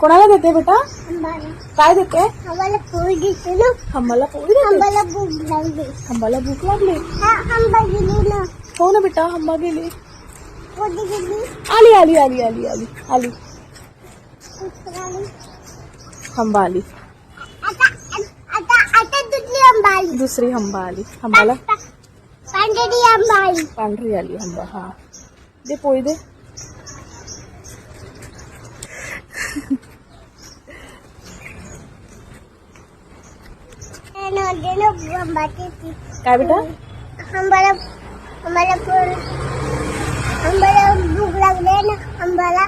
कोणाला देते बेटा? काय देते? आम्हाला पोळी ना. आंबाला भूक लागली. भूक लागली. हा आंबा गेली ना. हो ना बेटा हंबा गेली. आली आली आली आली आली आली. आंबा आली. दुसरी हंबा आली. हंबाला पांढरी आंबा आली. पांढरी आली हंबा हा. दे पोळी दे नव्हते ना आंबाची ती काय बेटा? आंबाला आंबाला पोळी आंबाला भूक लागली ना आंबाला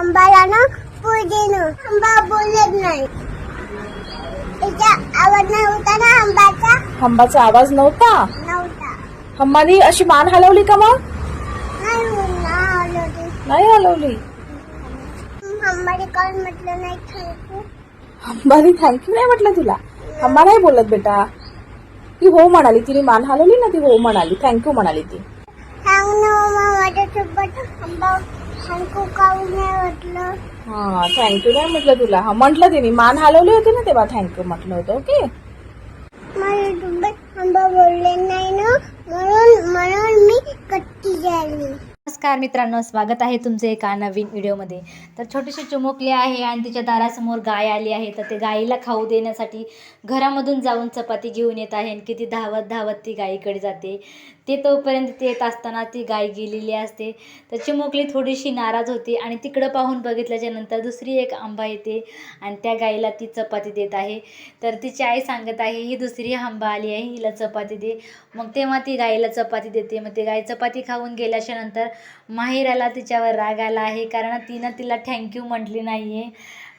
आंबाला ना आंबा बोलत नाही. त्याचा आवाज नाही होता ना आंबाचा? हंबाचा आवाज नव्हता? नव्हता. हंबानी अशी मान हलवली का मग? नाही आलो हलवली. आंबाने काल म्हटलं नाही खायचं हंबानी थँक्यू नाही म्हटलं तुला? हंबा नाही बोलत बेटा। ती हो म्हणाली तिने मान हलवली ना ती हो म्हणाली. थँक्यू म्हणाली ती. सांग ना मग माझ्यासोबत. आंबा सांगू काऊ नाही वाटलं? हा थँक्यू नाही म्हटलं तुला. हा म्हटलं तिने. मान हलवली होती ना तेव्हा थँक्यू म्हटलं होतं ओके? माझ्यासोबत आंबा बोलले नाही ना? म्हणून म्हणून मी कट्टी झाली. नमस्कार मित्रांनो स्वागत आहे तुमचे एका नवीन व्हिडिओमध्ये. तर छोटीशी चिमुकली आहे आणि तिच्या दारासमोर गाय आली आहे. तर ते गाईला खाऊ देण्यासाठी घरामधून जाऊन चपाती घेऊन येत आहे आणि किती धावत धावत ती गाईकडे जाते. ते तोपर्यंत ते येत असताना ती गाय गेलेली असते. तर चिमुकली थोडीशी नाराज होती आणि तिकडं पाहून बघितल्याच्या नंतर दुसरी एक आंबा येते आणि त्या गाईला ती चपाती देत आहे. तर तिची आई सांगत आहे ही दुसरी आंबा आली आहे हिला चपाती दे. मग तेव्हा ती गाईला चपाती देते. मग ती गाय चपाती खाऊन गेल्याच्यानंतर माहिराला तिच्यावर राग आला आहे. कारण तिनं तिला थँक्यू म्हटली नाही आहे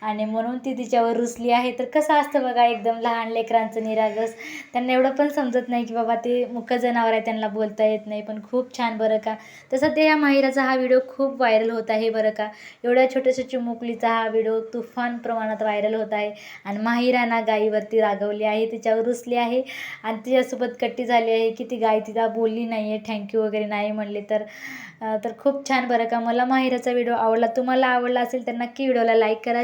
आणि म्हणून ती तिच्यावर रुसली आहे. तर कसं असतं बघा एकदम लहान लेकरांचं निरागस. त्यांना एवढं पण समजत नाही की बाबा ते मुख जनावर आहे त्यांना बोलता येत नाही. पण खूप छान बरं का. तसं ते या माहिराचा हा व्हिडिओ खूप व्हायरल होत आहे बरं का. एवढ्या छोट्याशा चिमुकलीचा हा व्हिडिओ तुफान प्रमाणात व्हायरल होत आहे. आणि माहिराना गाईवरती रागवली आहे तिच्यावर रुसली आहे. आणि तिच्यासोबत कट्टी झाली आहे की ती गाय तिला बोलली नाही आहे थँक्यू वगैरे नाही म्हणले. तर तर खूप छान बरं का. मला माहिराचा व्हिडिओ आवडला. तुम्हाला आवडला असेल तर नक्की व्हिडिओला लाईक करा.